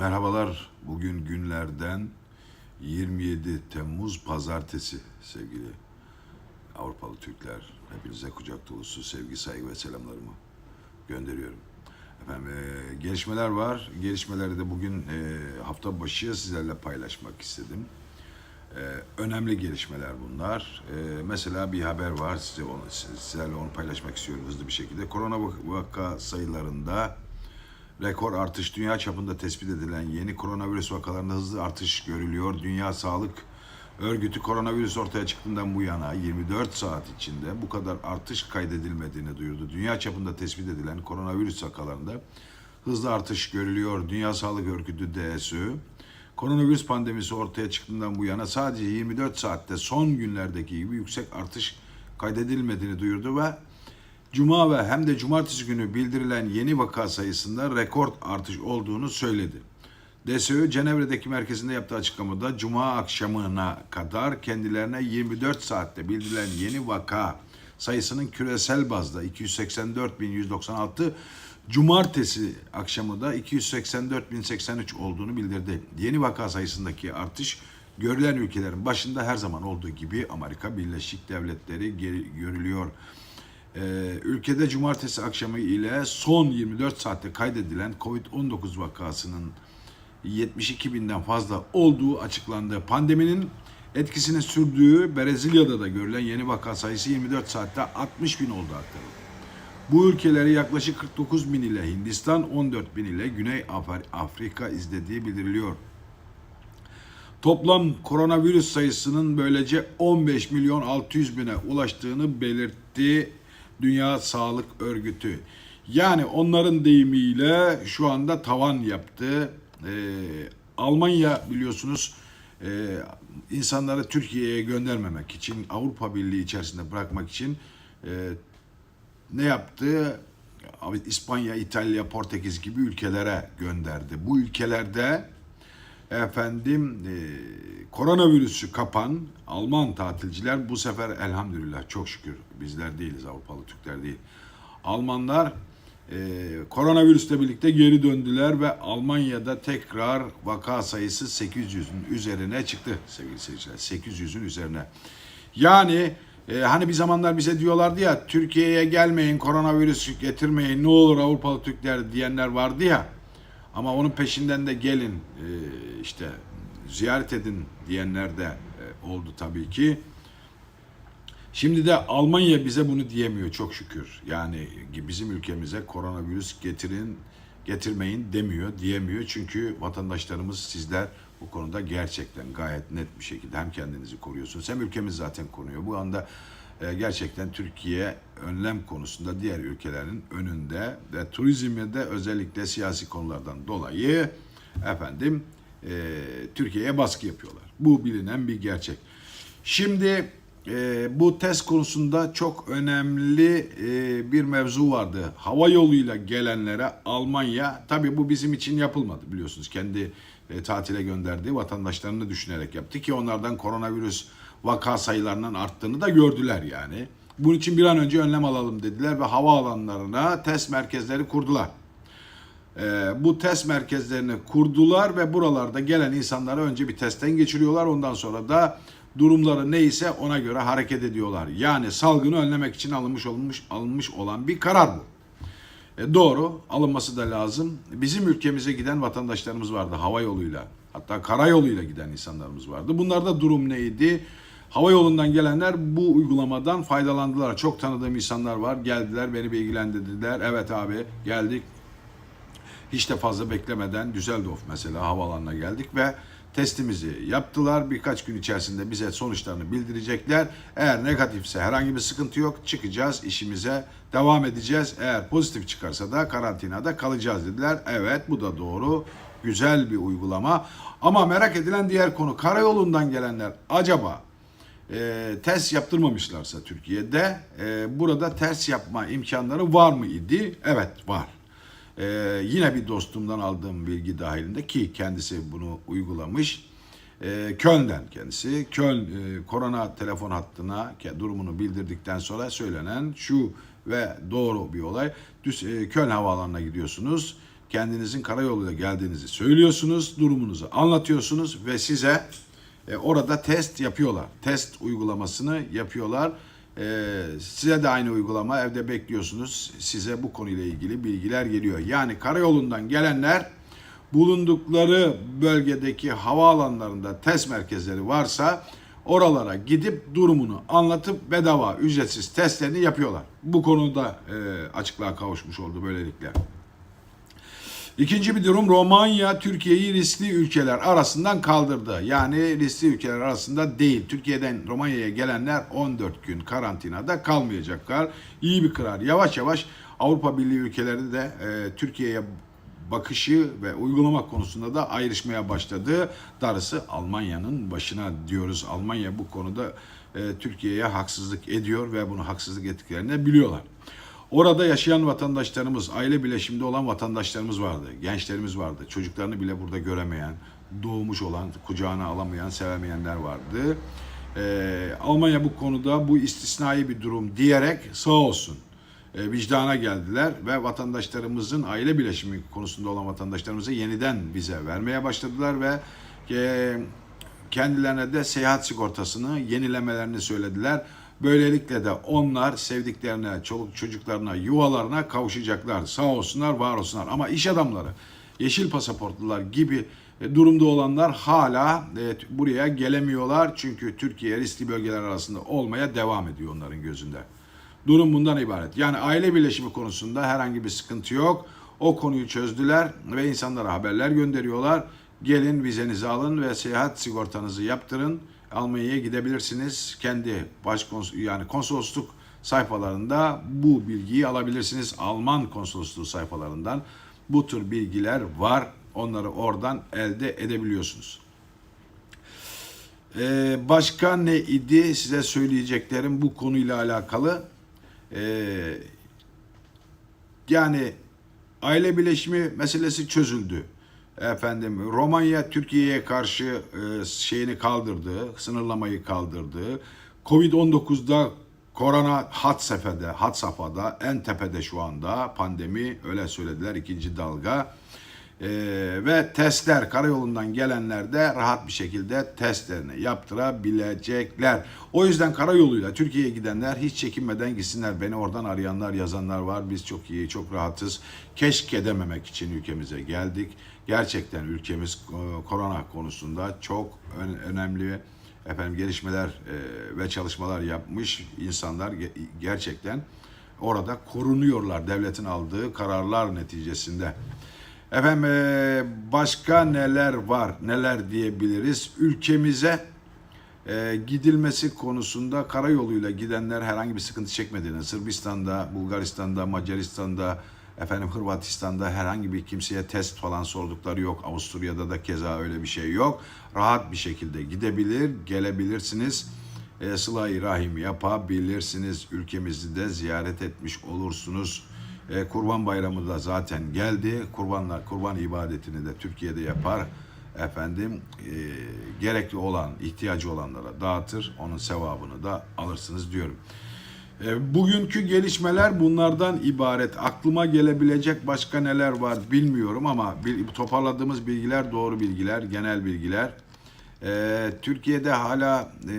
Merhabalar. Bugün günlerden 27 Temmuz Pazartesi sevgili Avrupalı Türkler. Hepinize kucak dolusu sevgi, saygı ve selamlarımı gönderiyorum. Efendim e, gelişmeler var. Gelişmeleri de bugün e, hafta başı sizlerle paylaşmak istedim. E, önemli gelişmeler bunlar. E, mesela bir haber var. Size onu, sizlerle onu paylaşmak istiyorum hızlı bir şekilde. Korona vaka sayılarında rekor artış dünya çapında tespit edilen yeni koronavirüs vakalarında hızlı artış görülüyor. Dünya Sağlık Örgütü koronavirüs ortaya çıktığından bu yana 24 saat içinde bu kadar artış kaydedilmediğini duyurdu. Dünya çapında tespit edilen koronavirüs vakalarında hızlı artış görülüyor. Dünya Sağlık Örgütü DSÖ koronavirüs pandemisi ortaya çıktığından bu yana sadece 24 saatte son günlerdeki gibi yüksek artış kaydedilmediğini duyurdu ve Cuma ve hem de cumartesi günü bildirilen yeni vaka sayısında rekor artış olduğunu söyledi. DSÖ Cenevre'deki merkezinde yaptığı açıklamada Cuma akşamına kadar kendilerine 24 saatte bildirilen yeni vaka sayısının küresel bazda 284.196, Cumartesi akşamı da 284.083 olduğunu bildirdi. Yeni vaka sayısındaki artış görülen ülkelerin başında her zaman olduğu gibi Amerika Birleşik Devletleri görülüyor. Ee, ülkede cumartesi akşamı ile son 24 saatte kaydedilen COVID-19 vakasının 72 binden fazla olduğu açıklandı. Pandeminin etkisini sürdüğü Brezilya'da da görülen yeni vaka sayısı 24 saatte 60 bin oldu aktarıldı. Bu ülkeleri yaklaşık 49 bin ile Hindistan 14 bin ile Güney Afri- Afrika izlediği bildiriliyor. Toplam koronavirüs sayısının böylece 15 milyon 600 bine ulaştığını belirtti Dünya Sağlık Örgütü. Yani onların deyimiyle şu anda tavan yaptı. Ee, Almanya biliyorsunuz e, insanları Türkiye'ye göndermemek için Avrupa Birliği içerisinde bırakmak için e, ne yaptı? İspanya, İtalya, Portekiz gibi ülkelere gönderdi. Bu ülkelerde efendim e, koronavirüsü kapan Alman tatilciler bu sefer elhamdülillah çok şükür bizler değiliz Avrupalı Türkler değil. Almanlar e, koronavirüsle birlikte geri döndüler ve Almanya'da tekrar vaka sayısı 800'ün üzerine çıktı sevgili seyirciler. 800'ün üzerine. Yani e, hani bir zamanlar bize diyorlardı ya Türkiye'ye gelmeyin koronavirüs getirmeyin ne olur Avrupalı Türkler diyenler vardı ya. Ama onun peşinden de gelin e, işte ziyaret edin diyenler de e, oldu tabii ki. Şimdi de Almanya bize bunu diyemiyor çok şükür. Yani bizim ülkemize koronavirüs getirin, getirmeyin demiyor, diyemiyor. Çünkü vatandaşlarımız sizler bu konuda gerçekten gayet net bir şekilde hem kendinizi koruyorsunuz hem ülkemiz zaten koruyor. Bu anda gerçekten Türkiye önlem konusunda diğer ülkelerin önünde ve turizmde de özellikle siyasi konulardan dolayı efendim e, Türkiye'ye baskı yapıyorlar. Bu bilinen bir gerçek. Şimdi e, bu test konusunda çok önemli e, bir mevzu vardı. Hava yoluyla gelenlere Almanya, tabii bu bizim için yapılmadı biliyorsunuz. Kendi e, tatile gönderdiği vatandaşlarını düşünerek yaptı ki onlardan koronavirüs vaka sayılarının arttığını da gördüler yani. Bunun için bir an önce önlem alalım dediler ve havaalanlarına test merkezleri kurdular. Ee, bu test merkezlerini kurdular ve buralarda gelen insanları önce bir testten geçiriyorlar. Ondan sonra da durumları neyse ona göre hareket ediyorlar. Yani salgını önlemek için alınmış olmuş alınmış olan bir karar bu. E, doğru alınması da lazım. Bizim ülkemize giden vatandaşlarımız vardı hava yoluyla. Hatta karayoluyla giden insanlarımız vardı. Bunlarda durum neydi? Hava yolundan gelenler bu uygulamadan faydalandılar. Çok tanıdığım insanlar var. Geldiler beni bilgilendirdiler. Evet abi geldik hiç de fazla beklemeden Düsseldorf mesela havaalanına geldik ve testimizi yaptılar. Birkaç gün içerisinde bize sonuçlarını bildirecekler. Eğer negatifse herhangi bir sıkıntı yok. Çıkacağız işimize devam edeceğiz. Eğer pozitif çıkarsa da karantinada kalacağız dediler. Evet bu da doğru. Güzel bir uygulama. Ama merak edilen diğer konu karayolundan gelenler acaba e, test yaptırmamışlarsa Türkiye'de e, burada test yapma imkanları var mı idi? Evet var. Ee, yine bir dostumdan aldığım bilgi dahilinde ki kendisi bunu uygulamış. Ee, Köln'den kendisi. Köln e, korona telefon hattına durumunu bildirdikten sonra söylenen şu ve doğru bir olay. Düz, e, Köln havaalanına gidiyorsunuz. kendinizin karayoluyla geldiğinizi söylüyorsunuz, durumunuzu anlatıyorsunuz ve size e, orada test yapıyorlar. Test uygulamasını yapıyorlar. E, size de aynı uygulama evde bekliyorsunuz. Size bu konuyla ilgili bilgiler geliyor. Yani karayolundan gelenler bulundukları bölgedeki havaalanlarında test merkezleri varsa oralara gidip durumunu anlatıp bedava ücretsiz testlerini yapıyorlar. Bu konuda e, açıklığa kavuşmuş oldu böylelikle. İkinci bir durum Romanya Türkiye'yi riskli ülkeler arasından kaldırdı. Yani riskli ülkeler arasında değil. Türkiye'den Romanya'ya gelenler 14 gün karantinada kalmayacaklar. İyi bir karar. Yavaş yavaş Avrupa Birliği ülkeleri de e, Türkiye'ye bakışı ve uygulama konusunda da ayrışmaya başladı. Darısı Almanya'nın başına diyoruz. Almanya bu konuda e, Türkiye'ye haksızlık ediyor ve bunu haksızlık ettiklerini biliyorlar. Orada yaşayan vatandaşlarımız, aile bileşiminde olan vatandaşlarımız vardı. Gençlerimiz vardı. Çocuklarını bile burada göremeyen, doğmuş olan, kucağına alamayan, sevemeyenler vardı. Ee, Almanya bu konuda bu istisnai bir durum diyerek sağ olsun e, vicdana geldiler ve vatandaşlarımızın aile bileşimi konusunda olan vatandaşlarımıza yeniden vize vermeye başladılar ve e, kendilerine de seyahat sigortasını yenilemelerini söylediler. Böylelikle de onlar sevdiklerine, çoluk çocuklarına, yuvalarına kavuşacaklar. Sağ olsunlar, var olsunlar. Ama iş adamları, yeşil pasaportlular gibi e, durumda olanlar hala e, buraya gelemiyorlar. Çünkü Türkiye riskli bölgeler arasında olmaya devam ediyor onların gözünde. Durum bundan ibaret. Yani aile birleşimi konusunda herhangi bir sıkıntı yok. O konuyu çözdüler ve insanlara haberler gönderiyorlar. Gelin vizenizi alın ve seyahat sigortanızı yaptırın. Almanya'ya gidebilirsiniz. Kendi başkons yani konsolosluk sayfalarında bu bilgiyi alabilirsiniz. Alman konsolosluğu sayfalarından bu tür bilgiler var. Onları oradan elde edebiliyorsunuz. Ee, başka ne idi size söyleyeceklerim bu konuyla alakalı? Ee, yani aile birleşimi meselesi çözüldü. Efendim Romanya Türkiye'ye karşı e, şeyini kaldırdı, sınırlamayı kaldırdı. Covid-19'da korona hat sefede, hat safhada, en tepede şu anda pandemi öyle söylediler ikinci dalga. Ee, ve testler karayolundan gelenler de rahat bir şekilde testlerini yaptırabilecekler. O yüzden karayoluyla Türkiye'ye gidenler hiç çekinmeden gitsinler. Beni oradan arayanlar, yazanlar var. Biz çok iyi, çok rahatız. Keşke dememek için ülkemize geldik. Gerçekten ülkemiz e, korona konusunda çok ön- önemli efendim gelişmeler e, ve çalışmalar yapmış insanlar ge- gerçekten orada korunuyorlar devletin aldığı kararlar neticesinde. Efendim e, başka neler var, neler diyebiliriz? Ülkemize e, gidilmesi konusunda karayoluyla gidenler herhangi bir sıkıntı çekmediğini, Sırbistan'da, Bulgaristan'da, Macaristan'da, efendim Hırvatistan'da herhangi bir kimseye test falan sordukları yok. Avusturya'da da keza öyle bir şey yok. Rahat bir şekilde gidebilir, gelebilirsiniz. E, Sıla-i Rahim yapabilirsiniz. Ülkemizi de ziyaret etmiş olursunuz. E, Kurban Bayramı da zaten geldi. Kurbanlar, kurban ibadetini de Türkiye'de yapar. Efendim e, gerekli olan, ihtiyacı olanlara dağıtır. Onun sevabını da alırsınız diyorum. E, bugünkü gelişmeler bunlardan ibaret. Aklıma gelebilecek başka neler var bilmiyorum ama bil- toparladığımız bilgiler doğru bilgiler, genel bilgiler. E, Türkiye'de hala e,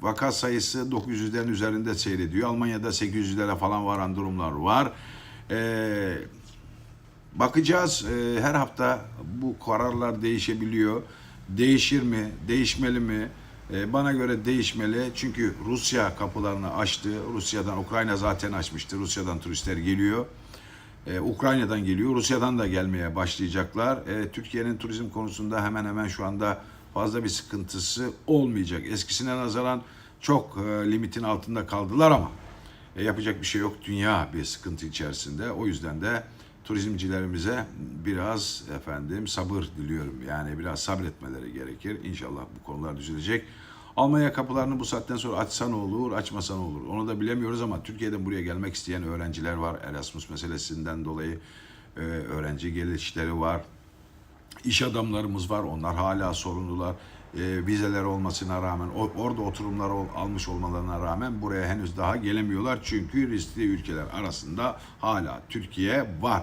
vaka sayısı 900'lerin üzerinde seyrediyor. Almanya'da 800'lere falan varan durumlar var. Ee, bakacağız. Ee, her hafta bu kararlar değişebiliyor. Değişir mi? Değişmeli mi? Ee, bana göre değişmeli. Çünkü Rusya kapılarını açtı. Rusya'dan, Ukrayna zaten açmıştı. Rusya'dan turistler geliyor. Ee, Ukrayna'dan geliyor. Rusya'dan da gelmeye başlayacaklar. Ee, Türkiye'nin turizm konusunda hemen hemen şu anda fazla bir sıkıntısı olmayacak. Eskisine nazaran çok e, limitin altında kaldılar ama e, yapacak bir şey yok. Dünya bir sıkıntı içerisinde. O yüzden de turizmcilerimize biraz efendim sabır diliyorum. Yani biraz sabretmeleri gerekir. İnşallah bu konular düzelecek. Almanya kapılarını bu saatten sonra açsa ne olur, açmasa ne olur? Onu da bilemiyoruz ama Türkiye'den buraya gelmek isteyen öğrenciler var. Erasmus meselesinden dolayı e, öğrenci gelişleri var. İş adamlarımız var. Onlar hala sorunlular. E, vizeler olmasına rağmen, o- orada oturumlar ol- almış olmalarına rağmen buraya henüz daha gelemiyorlar. Çünkü riskli ülkeler arasında hala Türkiye var.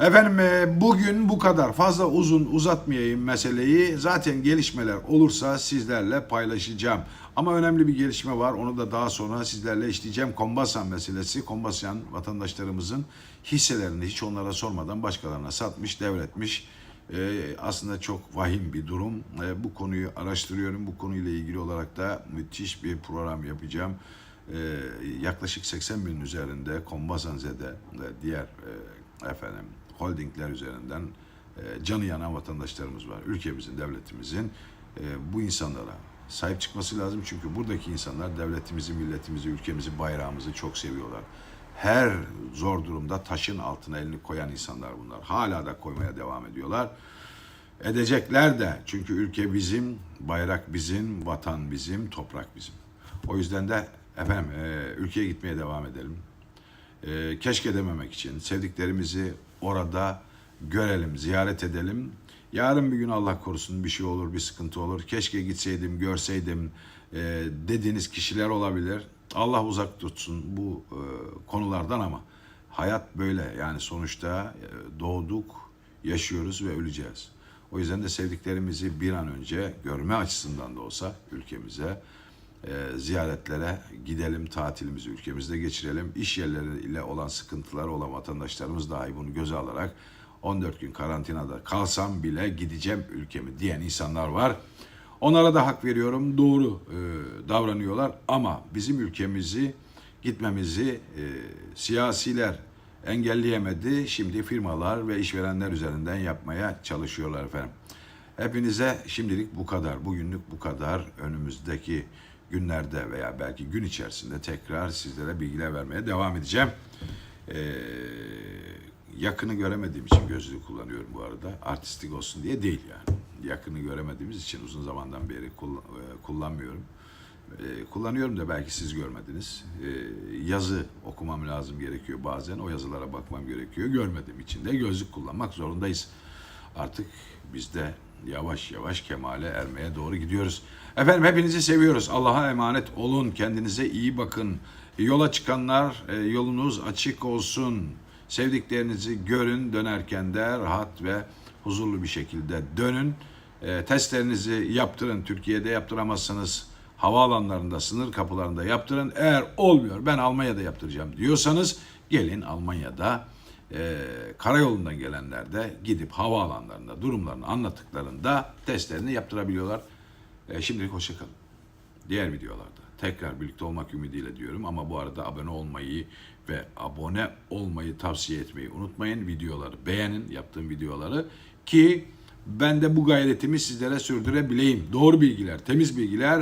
Efendim e, bugün bu kadar. Fazla uzun uzatmayayım meseleyi. Zaten gelişmeler olursa sizlerle paylaşacağım. Ama önemli bir gelişme var. Onu da daha sonra sizlerle işleyeceğim. Kombasan meselesi. Kombasan vatandaşlarımızın hisselerini hiç onlara sormadan başkalarına satmış, devretmiş. E, aslında çok vahim bir durum. E, bu konuyu araştırıyorum. Bu konuyla ilgili olarak da müthiş bir program yapacağım. E, yaklaşık 80 bin üzerinde Kombasanze'de ve diğer e, efendim holdingler üzerinden e, canı yanan vatandaşlarımız var. Ülkemizin, devletimizin e, bu insanlara sahip çıkması lazım. Çünkü buradaki insanlar devletimizi, milletimizi, ülkemizi, bayrağımızı çok seviyorlar. Her zor durumda taşın altına elini koyan insanlar bunlar. Hala da koymaya devam ediyorlar. Edecekler de çünkü ülke bizim, bayrak bizim, vatan bizim, toprak bizim. O yüzden de efendim e, ülkeye gitmeye devam edelim. E, keşke dememek için sevdiklerimizi orada görelim, ziyaret edelim. Yarın bir gün Allah korusun bir şey olur, bir sıkıntı olur. Keşke gitseydim, görseydim e, dediğiniz kişiler olabilir. Allah uzak tutsun bu e, konulardan ama hayat böyle. Yani sonuçta e, doğduk, yaşıyoruz ve öleceğiz. O yüzden de sevdiklerimizi bir an önce görme açısından da olsa ülkemize e, ziyaretlere gidelim, tatilimizi ülkemizde geçirelim. İş yerleriyle olan sıkıntılar olan vatandaşlarımız dahi bunu göze alarak 14 gün karantinada kalsam bile gideceğim ülkemi diyen insanlar var. Onlara da hak veriyorum. Doğru e, davranıyorlar ama bizim ülkemizi gitmemizi e, siyasiler engelleyemedi. Şimdi firmalar ve işverenler üzerinden yapmaya çalışıyorlar efendim. Hepinize şimdilik bu kadar. Bugünlük bu kadar. Önümüzdeki günlerde veya belki gün içerisinde tekrar sizlere bilgiler vermeye devam edeceğim. Ee, yakını göremediğim için gözlüğü kullanıyorum bu arada. Artistik olsun diye değil yani. Yakını göremediğimiz için uzun zamandan beri e, kullanmıyorum. E, kullanıyorum da belki siz görmediniz. E, yazı okumam lazım gerekiyor bazen. O yazılara bakmam gerekiyor. Görmediğim için de gözlük kullanmak zorundayız. Artık biz de yavaş yavaş kemale ermeye doğru gidiyoruz. Efendim hepinizi seviyoruz. Allah'a emanet olun. Kendinize iyi bakın. Yola çıkanlar yolunuz açık olsun. Sevdiklerinizi görün dönerken de rahat ve huzurlu bir şekilde dönün. E, testlerinizi yaptırın. Türkiye'de yaptıramazsanız havaalanlarında, sınır kapılarında yaptırın. Eğer olmuyor ben Almanya'da yaptıracağım diyorsanız gelin Almanya'da e, karayolundan gelenler de gidip havaalanlarında durumlarını anlattıklarında testlerini yaptırabiliyorlar. E, şimdilik hoşçakalın. Diğer videolarda tekrar birlikte olmak ümidiyle diyorum ama bu arada abone olmayı ve abone olmayı tavsiye etmeyi unutmayın. Videoları beğenin, yaptığım videoları ki ben de bu gayretimi sizlere sürdürebileyim. Doğru bilgiler, temiz bilgiler